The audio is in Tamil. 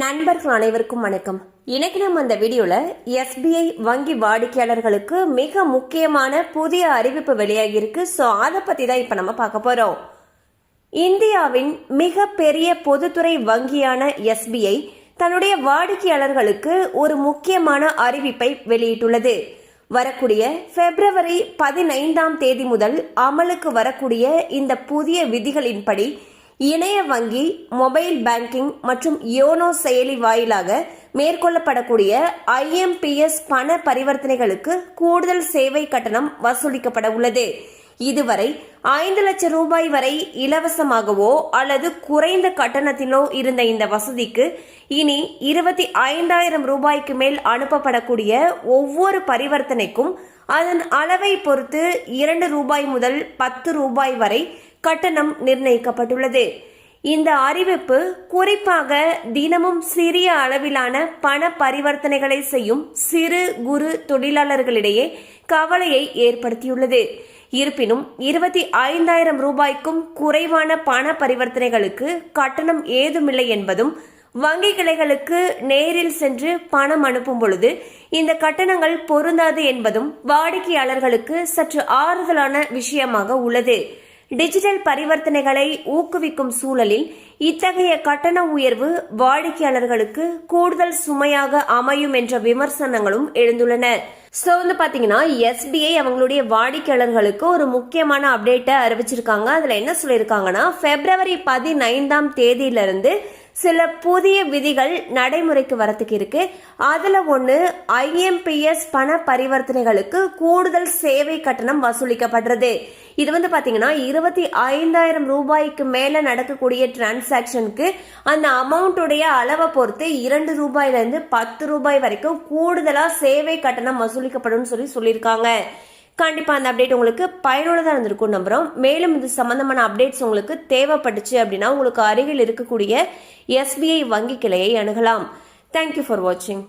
நண்பர்கள் அனைவருக்கும் வணக்கம். இன்னைக்கு நம்ம அந்த வீடியோல எஸ்பிஐ வங்கி வாடிக்கையாளர்களுக்கு மிக முக்கியமான புதிய அறிவிப்பு வெளியாகி இருக்கு ஸோ அதை பத்தி தான் இப்ப நம்ம பார்க்க போறோம். இந்தியாவின் மிக பெரிய பொதுத்துறை வங்கியான எஸ்பிஐ தன்னுடைய வாடிக்கையாளர்களுக்கு ஒரு முக்கியமான அறிவிப்பை வெளியிட்டுள்ளது. வரக்கூடிய பிப்ரவரி பதினைந்தாம் தேதி முதல் அமலுக்கு வரக்கூடிய இந்த புதிய விதிகளின்படி இணைய வங்கி மொபைல் பேங்கிங் மற்றும் யோனோ செயலி வாயிலாக மேற்கொள்ளப்படக்கூடிய ஐஎம்பிஎஸ் பண பரிவர்த்தனைகளுக்கு கூடுதல் சேவை கட்டணம் வசூலிக்கப்பட உள்ளது. இதுவரை ஐந்து லட்சம் ரூபாய் வரை இலவசமாகவோ அல்லது குறைந்த கட்டணத்திலோ இருந்த இந்த வசதிக்கு இனி இருபத்தி ஐந்தாயிரம் ரூபாய்க்கு மேல் அனுப்பப்படக்கூடிய ஒவ்வொரு பரிவர்த்தனைக்கும் அதன் அளவை பொறுத்து இரண்டு ரூபாய் முதல் பத்து ரூபாய் வரை கட்டணம் நிர்ணயிக்கப்பட்டுள்ளது. இந்த அறிவிப்பு குறிப்பாக தினமும் சிறிய அளவிலான பண பரிவர்த்தனைகளை செய்யும் சிறு குறு தொழிலாளர்களிடையே கவலையை ஏற்படுத்தியுள்ளது. இருப்பினும் இருபத்தி ஐந்தாயிரம் ரூபாய்க்கும் குறைவான பண பரிவர்த்தனைகளுக்கு கட்டணம் ஏதுமில்லை என்பதும் வங்கி கிளைகளுக்கு நேரில் சென்று பணம் அனுப்பும் பொழுது இந்த கட்டணங்கள் பொருந்தாது என்பதும் வாடிக்கையாளர்களுக்கு சற்று ஆறுதலான விஷயமாக உள்ளது. டிஜிட்டல் பரிவர்த்தனைகளை ஊக்குவிக்கும் சூழலில் இத்தகைய கட்டண உயர்வு வாடிக்கையாளர்களுக்கு கூடுதல் சுமையாக அமையும் என்ற விமர்சனங்களும் எழுந்துள்ளன. ஸோ வந்து பார்த்தீங்கன்னா எஸ்பிஐ அவங்களுடைய வாடிக்கையாளர்களுக்கு ஒரு முக்கியமான அப்டேட்டை அறிவிச்சிருக்காங்க. அதில் என்ன சொல்லியிருக்காங்கன்னா பிப்ரவரி பதினைந்தாம் தேதியிலிருந்து சில புதிய விதிகள் நடைமுறைக்கு வரத்துக்கு இருக்கு. அதுல ஒன்று ஐஎம்பிஎஸ் பண பரிவர்த்தனைகளுக்கு கூடுதல் சேவை கட்டணம் வசூலிக்கப்படுறது. இது வந்து பாத்தீங்கன்னா இருபத்தி ஐந்தாயிரம் ரூபாய்க்கு மேல நடக்கக்கூடிய டிரான்சாக்ஷனுக்கு அந்த அமௌண்ட்டுடைய அளவை பொறுத்து இரண்டு ரூபாயில இருந்து பத்து ரூபாய் வரைக்கும் கூடுதலா சேவை கட்டணம் வசூலிக்கப்படும் சொல்லி சொல்லியிருக்காங்க. கண்டிப்பாக அந்த அப்டேட் உங்களுக்கு பயனுள்ளதாக இருந்திருக்கும் நம்புகிறோம் மேலும் இது சம்மந்தமான அப்டேட்ஸ் உங்களுக்கு தேவைப்பட்டுச்சு அப்படின்னா உங்களுக்கு அருகில் இருக்கக்கூடிய எஸ்பிஐ வங்கி கிளையை அணுகலாம். தேங்க்யூ ஃபார் வாட்சிங்